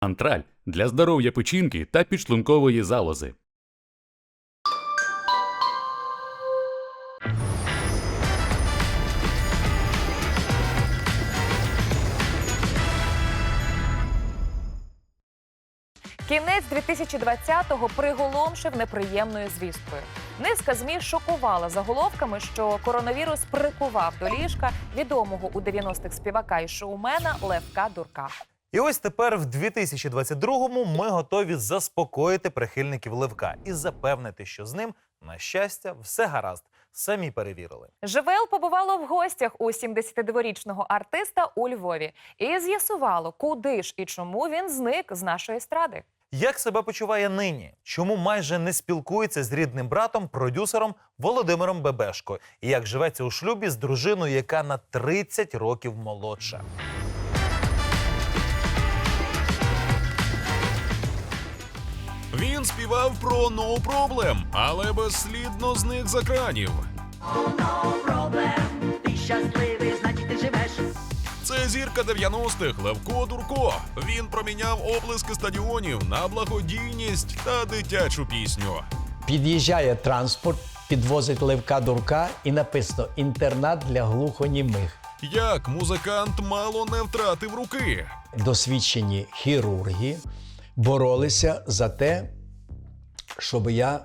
Антраль для здоров'я печінки та підшлункової залози. Кінець 2020-го приголомшив неприємною звісткою. Низка змі шокувала заголовками, що коронавірус прикував до ліжка відомого у 90-х співака і шоумена Левка Дурка. І ось тепер в 2022-му ми готові заспокоїти прихильників Левка і запевнити, що з ним, на щастя, все гаразд. Самі перевірили. ЖВЛ побувало в гостях у 72-річного артиста у Львові і з'ясувало, куди ж і чому він зник з нашої естради. Як себе почуває нині? Чому майже не спілкується з рідним братом, продюсером Володимиром Бебешко? І як живеться у шлюбі з дружиною, яка на 30 років молодша? Він співав про «No Problem», але безслідно зник з екранів. проблем. Ти щасливий, значить ти живеш. Це зірка 90-х Левко Дурко. Він проміняв оплески стадіонів на благодійність та дитячу пісню. Під'їжджає транспорт, підвозить Левка Дурка і написано інтернат для глухонімих. Як музикант мало не втратив руки. Досвідчені хірурги боролися за те, щоб я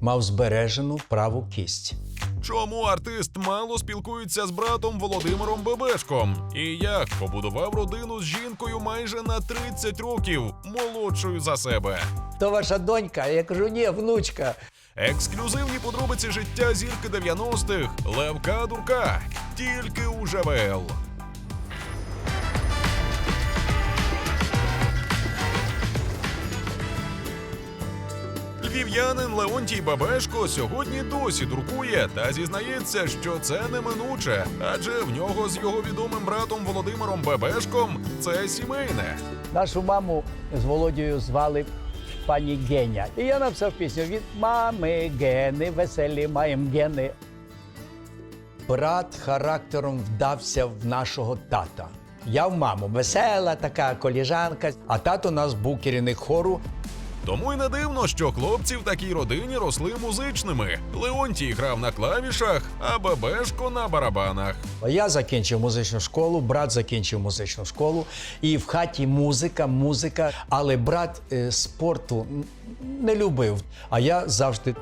мав збережену праву кість. Чому артист мало спілкується з братом Володимиром Бебешком? І як побудував родину з жінкою майже на 30 років молодшою за себе? То ваша донька, я кажу, ні, внучка. Ексклюзивні подробиці життя зірки 90-х Левка Дурка. Тільки у ЖВЛ. Львів'янин Леонтій Бабешко сьогодні досі дуркує та зізнається, що це неминуче, адже в нього з його відомим братом Володимиром Бабешком це сімейне. Нашу маму з Володією звали пані Геня. І я написав пісню від мами Гени, веселі маєм гени. Брат характером вдався в нашого тата. Я в маму весела така коліжанка, а тато у нас був керівник хору. Тому й не дивно, що хлопці в такій родині росли музичними. Леонтій грав на клавішах, а Бабешко на барабанах. Я закінчив музичну школу, брат закінчив музичну школу, і в хаті музика, музика. Але брат е, спорту не любив. А я завжди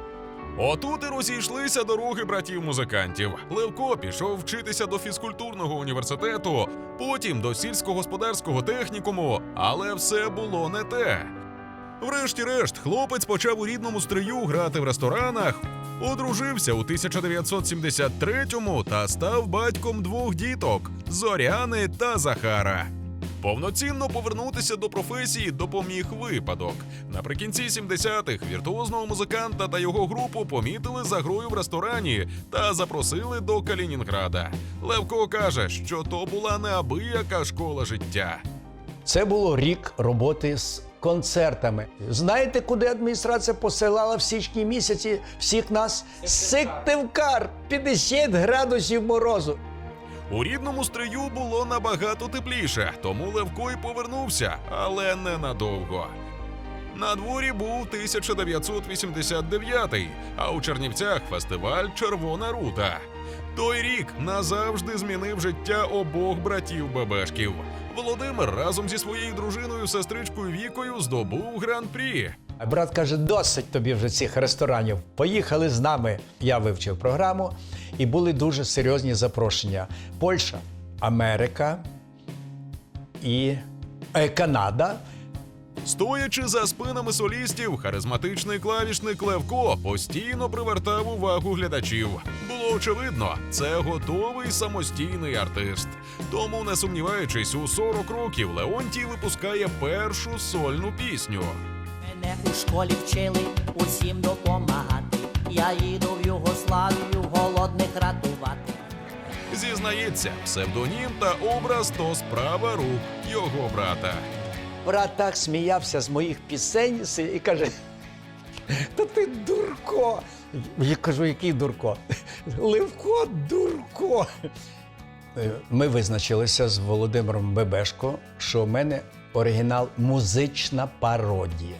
Отут і розійшлися дороги братів-музикантів. Левко пішов вчитися до фізкультурного університету, потім до сільськогосподарського технікуму, але все було не те. Врешті-решт, хлопець почав у рідному стрию грати в ресторанах, одружився у 1973-му та став батьком двох діток Зоряни та Захара. Повноцінно повернутися до професії допоміг випадок. Наприкінці 70-х віртуозного музиканта та його групу помітили за грою в ресторані та запросили до Калінінграда. Левко каже, що то була неабияка школа життя. Це було рік роботи з концертами. Знаєте, куди адміністрація посилала в січні місяці всіх нас? Сиктивкар! 50 градусів морозу. У рідному стрию було набагато тепліше, тому Левко й повернувся, але ненадовго. На дворі був 1989, а у Чернівцях фестиваль Червона рута. Той рік назавжди змінив життя обох братів Бебешків. Володимир разом зі своєю дружиною сестричкою Вікою здобув гран-прі. А брат каже: досить тобі вже цих ресторанів. Поїхали з нами. Я вивчив програму, і були дуже серйозні запрошення: Польща, Америка і е, Канада. Стоячи за спинами солістів, харизматичний клавішник Левко постійно привертав увагу глядачів. Було очевидно, це готовий самостійний артист. Тому, не сумніваючись, у 40 років Леонтій випускає першу сольну пісню. Мене у школі вчили усім допомагати. Я їду в Югославію голодних рятувати. Зізнається, псевдонім та образ то справа рук його брата. Брат так сміявся з моїх пісень і каже: Та ти дурко. Я кажу, який дурко? Левко дурко. Е, Ми визначилися з Володимиром Бебешко, що в мене Оригінал музична пародія.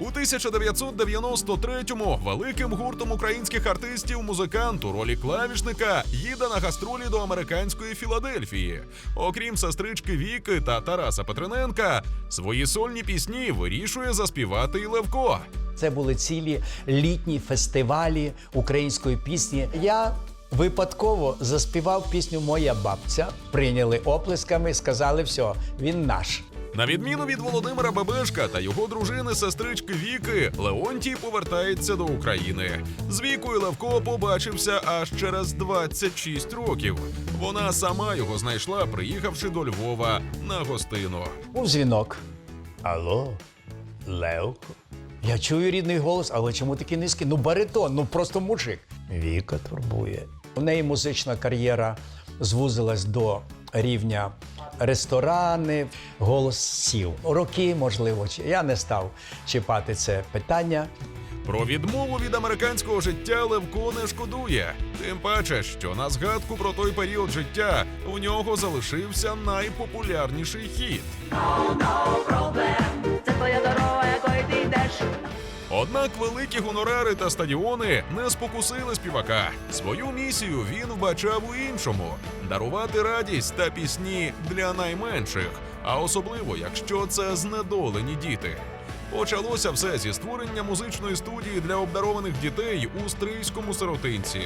У 1993-му великим гуртом українських артистів музикант у ролі клавішника їде на гастролі до американської Філадельфії. Окрім сестрички Віки та Тараса Петрененка, свої сольні пісні вирішує заспівати і Левко. Це були цілі літні фестивалі української пісні. Я випадково заспівав пісню Моя бабця. Прийняли оплесками, сказали, все, він наш. На відміну від Володимира Бебешка та його дружини сестрички Віки, Леонтій повертається до України. З Вікою Левко побачився аж через 26 років. Вона сама його знайшла, приїхавши до Львова на гостину. Був дзвінок. Алло, Левко. Я чую рідний голос, але чому такий низький? Ну, баритон, ну просто мужик. Віка турбує. У неї музична кар'єра звузилась до рівня ресторани, голос сів. Роки, можливо, чи- я не став чіпати це питання. Про відмову від американського життя Левко не шкодує. Тим паче, що на згадку про той період життя у нього залишився найпопулярніший хіт. Це твоя дорога, якою ти йдеш. Однак великі гонорари та стадіони не спокусили співака. Свою місію він вбачав у іншому дарувати радість та пісні для найменших, а особливо якщо це знедолені діти. Почалося все зі створення музичної студії для обдарованих дітей у стрийському сиротинці.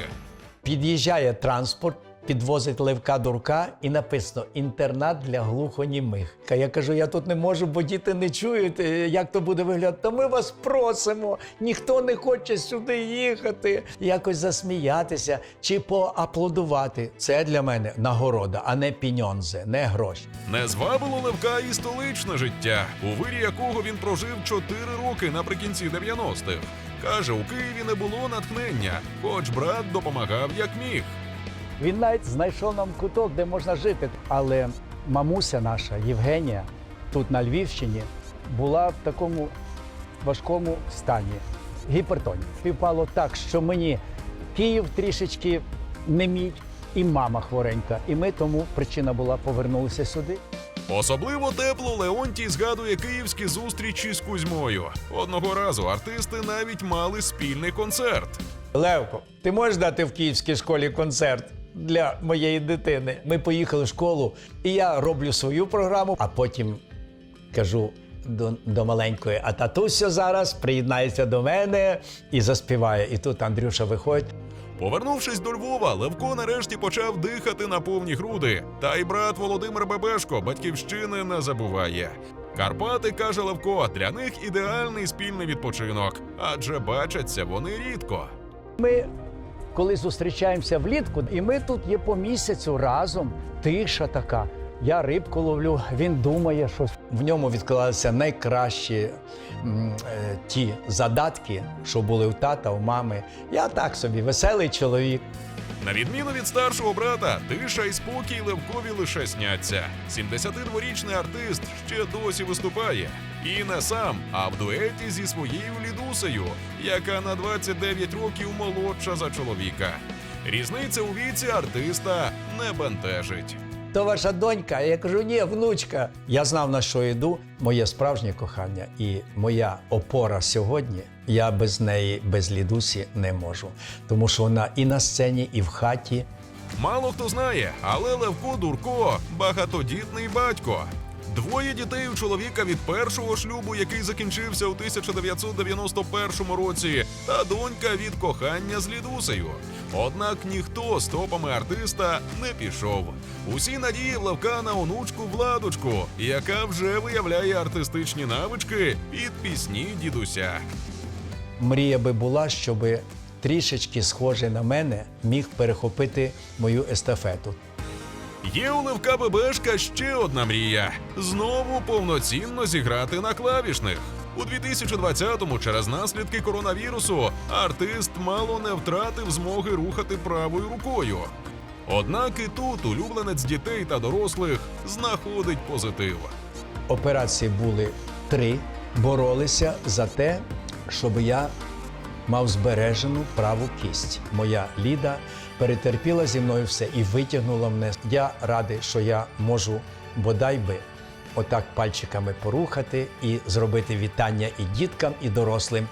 Під'їжджає транспорт, підвозить Левка Дурка і написано інтернат для глухонімих. Я кажу, я тут не можу, бо діти не чують, е, як то буде виглядати. Та ми вас просимо, ніхто не хоче сюди їхати. Якось засміятися чи поаплодувати. Це для мене нагорода, а не піньонзе, не гроші. Не звабило Левка і столичне життя, у вирі якого він прожив 4 роки наприкінці 90-х. Каже, у Києві не було натхнення, хоч брат допомагав як міг. Він навіть знайшов нам куток, де можна жити. Але мамуся наша, Євгенія, тут на Львівщині, була в такому важкому стані гіпертонії. Співпало так, що мені Київ трішечки не мій, і мама хворенька. І ми тому причина була повернулися сюди. Особливо тепло Леонтій згадує київські зустрічі з Кузьмою. Одного разу артисти навіть мали спільний концерт. Левко, ти можеш дати в київській школі концерт для моєї дитини? Ми поїхали в школу, і я роблю свою програму, а потім кажу до, до маленької, а татуся зараз приєднається до мене і заспіває. І тут Андрюша виходить. Повернувшись до Львова, Левко нарешті почав дихати на повні груди. Та й брат Володимир Бебешко батьківщини не забуває. Карпати, каже Левко, для них ідеальний спільний відпочинок, адже бачаться вони рідко. Ми коли зустрічаємося влітку, і ми тут є по місяцю разом, тиша така. Я рибку ловлю, він думає, що в ньому відклалися найкращі м, е, ті задатки, що були у тата, у мами. Я так собі, веселий чоловік. На відміну від старшого брата, тиша і спокій Левкові лише сняться. 72-річний артист ще досі виступає. І не сам, а в дуеті зі своєю Лідусею, яка на 29 років молодша за чоловіка. Різниця у віці артиста не бентежить. То ваша донька, я кажу, ні, внучка. Я знав, на що йду. Моє справжнє кохання і моя опора сьогодні. Я без неї, без лідусі не можу. Тому що вона і на сцені, і в хаті. Мало хто знає, але Левко Дурко багатодітний батько. Двоє дітей у чоловіка від першого шлюбу, який закінчився у 1991 році, та донька від кохання з Лідусею. Однак ніхто стопами артиста не пішов. Усі надії в Левка на онучку Владочку, яка вже виявляє артистичні навички під пісні дідуся. Мрія би була, щоб трішечки схожий на мене міг перехопити мою естафету. Є у Левка Бебешка ще одна мрія знову повноцінно зіграти на клавішних. У 2020-му через наслідки коронавірусу артист мало не втратив змоги рухати правою рукою. Однак і тут улюбленець дітей та дорослих знаходить позитив. Операції були три. Боролися за те, щоб я мав збережену праву кість. Моя Ліда перетерпіла зі мною все і витягнула мене. Я радий, що я можу бодай би отак пальчиками порухати і зробити вітання і діткам, і дорослим.